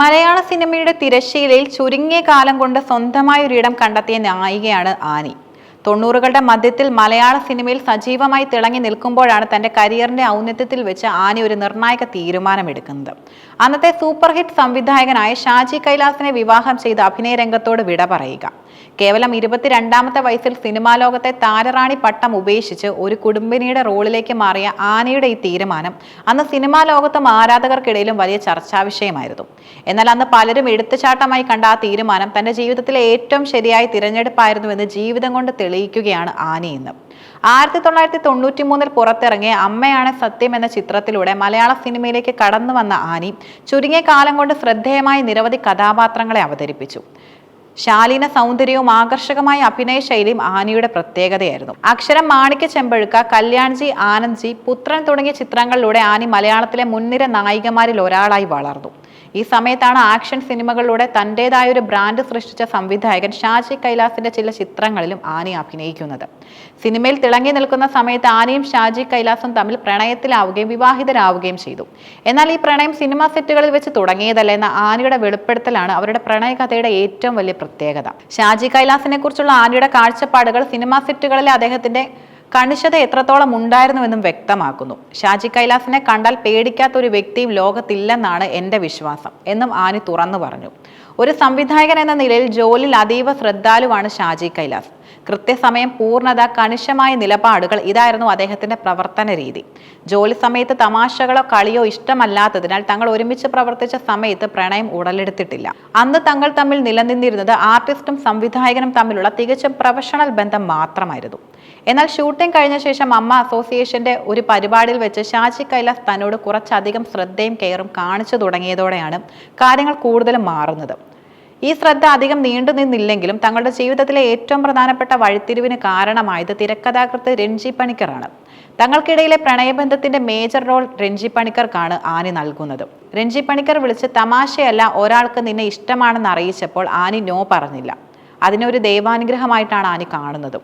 മലയാള സിനിമയുടെ തിരശ്ശീലയിൽ ചുരുങ്ങിയ കാലം കൊണ്ട് സ്വന്തമായ ഒരിടം കണ്ടെത്തിയ നായികയാണ് ആനി. തൊണ്ണൂറുകളുടെ മധ്യത്തിൽ മലയാള സിനിമയിൽ സജീവമായി തിളങ്ങി നിൽക്കുമ്പോഴാണ് തന്റെ കരിയറിന്റെ ഔന്നത്യത്തിൽ വെച്ച് ആനി ഒരു നിർണായക തീരുമാനമെടുക്കുന്നത്. അന്നത്തെ സൂപ്പർ ഹിറ്റ് സംവിധായകനായ ഷാജി കൈലാസിനെ വിവാഹം ചെയ്ത് അഭിനയ രംഗത്തോട് വിട പറയുക. കേവലം ഇരുപത്തിരണ്ടാമത്തെ വയസ്സിൽ സിനിമാ ലോകത്തെ താരറാണി പട്ടം ഉപേക്ഷിച്ച് ഒരു കുടുംബിനിയുടെ റോളിലേക്ക് മാറിയ ആനയുടെ ഈ തീരുമാനം അന്ന് സിനിമാ ലോകത്തും ആരാധകർക്കിടയിലും വലിയ ചർച്ചാ വിഷയമായിരുന്നു. എന്നാൽ അന്ന് പലരും എടുത്തുചാട്ടമായി കണ്ട ആ തീരുമാനം തന്റെ ജീവിതത്തിലെ ഏറ്റവും ശരിയായ തിരഞ്ഞെടുപ്പായിരുന്നുവെന്ന് ജീവിതം കൊണ്ട് തെളിയിക്കുകയാണ് ആനി ഇന്ന് ആയിരത്തി തൊള്ളായിരത്തി തൊണ്ണൂറ്റി മൂന്നിൽ പുറത്തിറങ്ങിയ അമ്മയാണ് സത്യം എന്ന ചിത്രത്തിലൂടെ മലയാള സിനിമയിലേക്ക് കടന്നു വന്ന ആനി ചുരുങ്ങിയ കാലം കൊണ്ട് ശ്രദ്ധേയമായ നിരവധി കഥാപാത്രങ്ങളെ അവതരിപ്പിച്ചു. ശാലീന സൗന്ദര്യവും ആകർഷകമായ അഭിനയ ശൈലിയും ആനിയുടെ പ്രത്യേകതയായിരുന്നു. അക്ഷരം മാണിക്യ ചെമ്പഴുക്ക കല്യാൺജി ആനന്ദ്ജി പുത്രൻ തുടങ്ങിയ ചിത്രങ്ങളിലൂടെ ആനി മലയാളത്തിലെ മുൻനിര നായികമാരിൽ ഒരാളായി വളർന്നു. ഈ സമയത്താണ് ആക്ഷൻ സിനിമകളിലൂടെ തന്റെതായ ഒരു ബ്രാൻഡ് സൃഷ്ടിച്ച സംവിധായകൻ ഷാജി കൈലാസിന്റെ ചില ചിത്രങ്ങളിലും ആനി അഭിനയിക്കുന്നത്. സിനിമയിൽ തിളങ്ങി നിൽക്കുന്ന സമയത്ത് ആനയും ഷാജി കൈലാസും തമ്മിൽ പ്രണയത്തിലാവുകയും വിവാഹിതരാവുകയും ചെയ്തു. എന്നാൽ ഈ പ്രണയം സിനിമാ സെറ്റുകളിൽ വെച്ച് തുടങ്ങിയതല്ല എന്ന ആനയുടെ വെളിപ്പെടുത്തലാണ് അവരുടെ പ്രണയകഥയുടെ ഏറ്റവും വലിയ പ്രത്യേകത. ഷാജി കൈലാസിനെ കുറിച്ചുള്ള ആനയുടെ കാഴ്ചപ്പാടുകൾ സിനിമാ സെറ്റുകളിലെ അദ്ദേഹത്തിന്റെ കണിശത എത്രത്തോളം ഉണ്ടായിരുന്നുവെന്നും വ്യക്തമാക്കുന്നു. ഷാജി കൈലാസിനെ കണ്ടാൽ പേടിക്കാത്ത ഒരു വ്യക്തിയും ലോകത്തില്ലെന്നാണ് എന്റെ വിശ്വാസം എന്നും ആനി തുറന്നു പറഞ്ഞു. ഒരു സംവിധായകൻ എന്ന നിലയിൽ ജോലിയിൽ അതീവ ശ്രദ്ധാലുവാണ് ഷാജി കൈലാസ്. കൃത്യസമയം പൂർണത കണിശമായ നിലപാടുകൾ ഇതായിരുന്നു അദ്ദേഹത്തിന്റെ പ്രവർത്തന രീതി. ജോലി സമയത്ത് തമാശകളോ കളിയോ ഇഷ്ടമല്ലാത്തതിനാൽ തങ്ങൾ ഒരുമിച്ച് പ്രവർത്തിച്ച സമയത്ത് പ്രണയം ഉടലെടുത്തിട്ടില്ല. അന്ന് തങ്ങൾ തമ്മിൽ നിലനിന്നിരുന്നത് ആർട്ടിസ്റ്റും സംവിധായകനും തമ്മിലുള്ള തികച്ചും പ്രൊഫഷണൽ ബന്ധം മാത്രമായിരുന്നു. എന്നാൽ ഷൂട്ടിംഗ് കഴിഞ്ഞ ശേഷം അമ്മ അസോസിയേഷന്റെ ഒരു പരിപാടിയിൽ വെച്ച് ഷാജി കൈലാസ് തന്നോട് കുറച്ചധികം ശ്രദ്ധയും കെയറും കാണിച്ചു തുടങ്ങിയതോടെയാണ് കാര്യങ്ങൾ കൂടുതലും മാറുന്നത്. ഈ ശ്രദ്ധ അധികം നീണ്ടു നിന്നില്ലെങ്കിലും തങ്ങളുടെ ജീവിതത്തിലെ ഏറ്റവും പ്രധാനപ്പെട്ട വഴിത്തിരിവിന് കാരണമായത് തിരക്കഥാകൃത്ത് രഞ്ജി പണിക്കറാണ്. തങ്ങൾക്കിടയിലെ പ്രണയബന്ധത്തിന്റെ മേജർ റോൾ രഞ്ജി പണിക്കർക്കാണ് ആനി നൽകുന്നത്. രഞ്ജി പണിക്കർ വിളിച്ച് തമാശയല്ല ഒരാൾക്ക് നിന്നെ ഇഷ്ടമാണെന്ന് അറിയിച്ചപ്പോൾ ആനി നോ പറഞ്ഞില്ല. അതിനെ ഒരു ദൈവാനുഗ്രഹമായിട്ടാണ് ആനി കാണുന്നത്.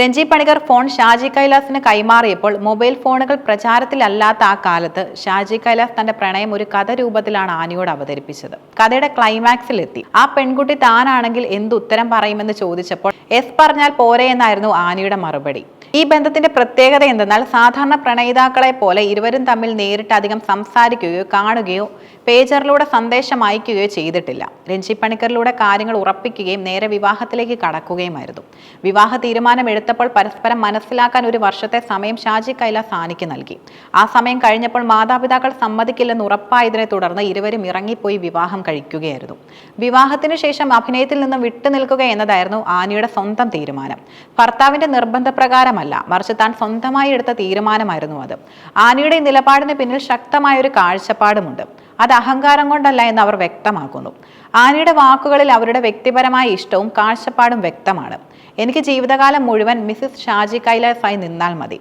രഞ്ജി പണിക്കർ ഫോൺ ഷാജി കൈലാസിന് കൈമാറിയപ്പോൾ മൊബൈൽ ഫോണുകൾ പ്രചാരത്തിലല്ലാത്ത ആ കാലത്ത് ഷാജി കൈലാസ് തന്റെ പ്രണയം ഒരു കഥ രൂപത്തിലാണ് ആനിയോട് അവതരിപ്പിച്ചത്. കഥയുടെ ക്ലൈമാക്സിൽ എത്തി. ആ പെൺകുട്ടി താനാണെങ്കിൽ എന്ത് ഉത്തരം പറയുമെന്ന് ചോദിച്ചപ്പോൾ എസ് പറഞ്ഞാൽ പോരെ എന്നായിരുന്നു ആനിയുടെ മറുപടി. ഈ ബന്ധത്തിന്റെ പ്രത്യേകത എന്തെന്നാൽ സാധാരണ പ്രണയിതാക്കളെ പോലെ ഇരുവരും തമ്മിൽ നേരിട്ട് അധികം സംസാരിക്കുകയോ കാണുകയോ പേജറിലൂടെ സന്ദേശം അയക്കുകയോ ചെയ്തിട്ടില്ല. രഞ്ജി പണിക്കറിലൂടെ കാര്യങ്ങൾ ഉറപ്പിക്കുകയും നേരെ വിവാഹത്തിലേക്ക് കടക്കുകയുമായിരുന്നു. വിവാഹ തീരുമാനം എടുത്തപ്പോൾ പരസ്പരം മനസ്സിലാക്കാൻ ഒരു വർഷത്തെ സമയം ഷാജി കൈലാസ് സാനിക്ക് നൽകി. ആ സമയം കഴിഞ്ഞപ്പോൾ മാതാപിതാക്കൾ സമ്മതിക്കില്ലെന്ന് ഉറപ്പായതിനെ തുടർന്ന് ഇരുവരും ഇറങ്ങിപ്പോയി വിവാഹം കഴിക്കുകയായിരുന്നു. വിവാഹത്തിന് ശേഷം അഭിനയത്തിൽ നിന്നും വിട്ടുനിൽക്കുക എന്നതായിരുന്നു ആനിയുടെ സ്വന്തം തീരുമാനം. ഭർത്താവിന്റെ നിർബന്ധപ്രകാരമല്ല മറിച്ച് താൻ സ്വന്തമായി എടുത്ത തീരുമാനമായിരുന്നു അത്. ആനിയുടെ നിലപാടിന് പിന്നിൽ ശക്തമായ ഒരു കാഴ്ചപ്പാടുമുണ്ട്. അത് അഹങ്കാരം കൊണ്ടല്ല എന്ന് അവർ വ്യക്തമാക്കുന്നു. ആനിയുടെ വാക്കുകളിൽ അവരുടെ വ്യക്തിപരമായ ഇഷ്ടവും കാഴ്ചപ്പാടും വ്യക്തമാണ്. എനിക്ക് ജീവിതകാലം മുഴുവൻ മിസ്സിസ് ഷാജി കൈലാസായി നിന്നാൽ മതി.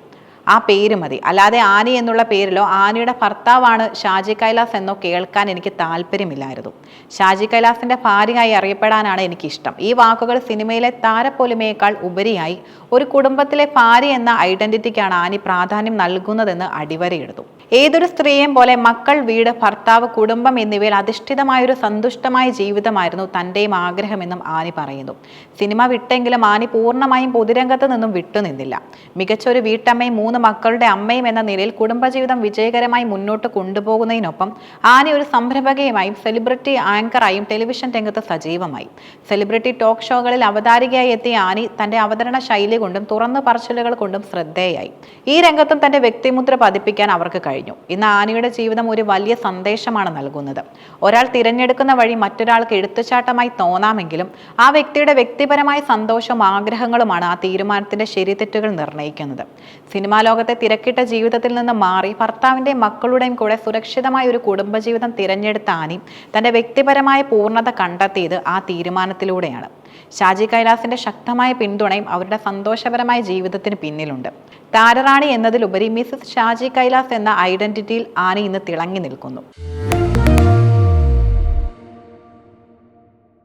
ആ പേര് മതി. അല്ലാതെ ആനി എന്നുള്ള പേരിലോ ആനിയുടെ ഭർത്താവാണ് ഷാജി കൈലാസ് എന്നോ കേൾക്കാൻ എനിക്ക് താല്പര്യമില്ലായിരുന്നു. ഷാജി കൈലാസിന്റെ ഭാര്യയായി അറിയപ്പെടാനാണ് എനിക്കിഷ്ടം. ഈ വാക്കുകൾ സിനിമയിലെ താരപ്പൊലിമയേക്കാൾ ഉപരിയായി ഒരു കുടുംബത്തിലെ ഭാര്യ എന്ന ഐഡന്റിറ്റിക്കാണ് ആനി പ്രാധാന്യം നൽകുന്നതെന്ന് അടിവരയിടുന്നു. ഏതൊരു സ്ത്രീയെയും പോലെ മക്കൾ വീട് ഭർത്താവ് കുടുംബം എന്നിവയിൽ അധിഷ്ഠിതമായൊരു സന്തുഷ്ടമായ ജീവിതമായിരുന്നു തന്റെയും ആഗ്രഹമെന്നും ആനി പറയുന്നു. സിനിമ വിട്ടെങ്കിലും ആനി പൂർണമായും പൊതുരംഗത്ത് നിന്നും വിട്ടുനിന്നില്ല. മികച്ച ഒരു വീട്ടമ്മയും മൂന്ന് മക്കളുടെ അമ്മയും എന്ന നിലയിൽ കുടുംബജീവിതം വിജയകരമായി മുന്നോട്ട് കൊണ്ടുപോകുന്നതിനൊപ്പം ആനി ഒരു സംരംഭകയുമായും സെലിബ്രിറ്റി ആങ്കറായും ടെലിവിഷൻ രംഗത്ത് സജീവമായി. സെലിബ്രിറ്റി ടോക്ക് ഷോകളിൽ അവതാരികയായി എത്തിയ ആനി തന്റെ അവതരണ ശൈലി കൊണ്ടും തുറന്നു പറച്ചിലുകൾ കൊണ്ടും ശ്രദ്ധേയായി. ഈ രംഗത്തും തന്റെ വ്യക്തിമുദ്ര പതിപ്പിക്കാൻ അവർക്ക് കഴിഞ്ഞു. ഇന്ന് ആനിയുടെ ജീവിതം ഒരു വലിയ സന്ദേശമാണ് നൽകുന്നത്. ഒരാൾ തിരഞ്ഞെടുക്കുന്ന വഴി മറ്റൊരാൾക്ക് എടുത്തുചാട്ടമായി തോന്നാമെങ്കിലും ആ വ്യക്തിയുടെ വ്യക്തിപരമായ സന്തോഷവും ആഗ്രഹങ്ങളുമാണ് ആ തീരുമാനത്തിന്റെ ശരിതെറ്റുകൾ നിർണയിക്കുന്നത് സിനിമാ ലോകത്തെ തിരക്കിട്ട ജീവിതത്തിൽ നിന്ന് മാറി ഭർത്താവിന്റെയും മക്കളുടെയും കൂടെ സുരക്ഷിതമായ ഒരു കുടുംബജീവിതം തിരഞ്ഞെടുത്ത ആനി തന്റെ വ്യക്തിപരമായ പൂർണത കണ്ടെത്തിയത് ആ തീരുമാനത്തിലൂടെയാണ്. ഷാജി കൈലാസിന്റെ ശക്തമായ പിന്തുണയും അവരുടെ സന്തോഷപരമായ ജീവിതത്തിന് പിന്നിലുണ്ട്. താരറാണി എന്നതിലുപരി മിസസ് ഷാജി കൈലാസ് എന്ന ഐഡന്റിറ്റിയിൽ ആനി ഇന്ന് തിളങ്ങി നിൽക്കുന്നു.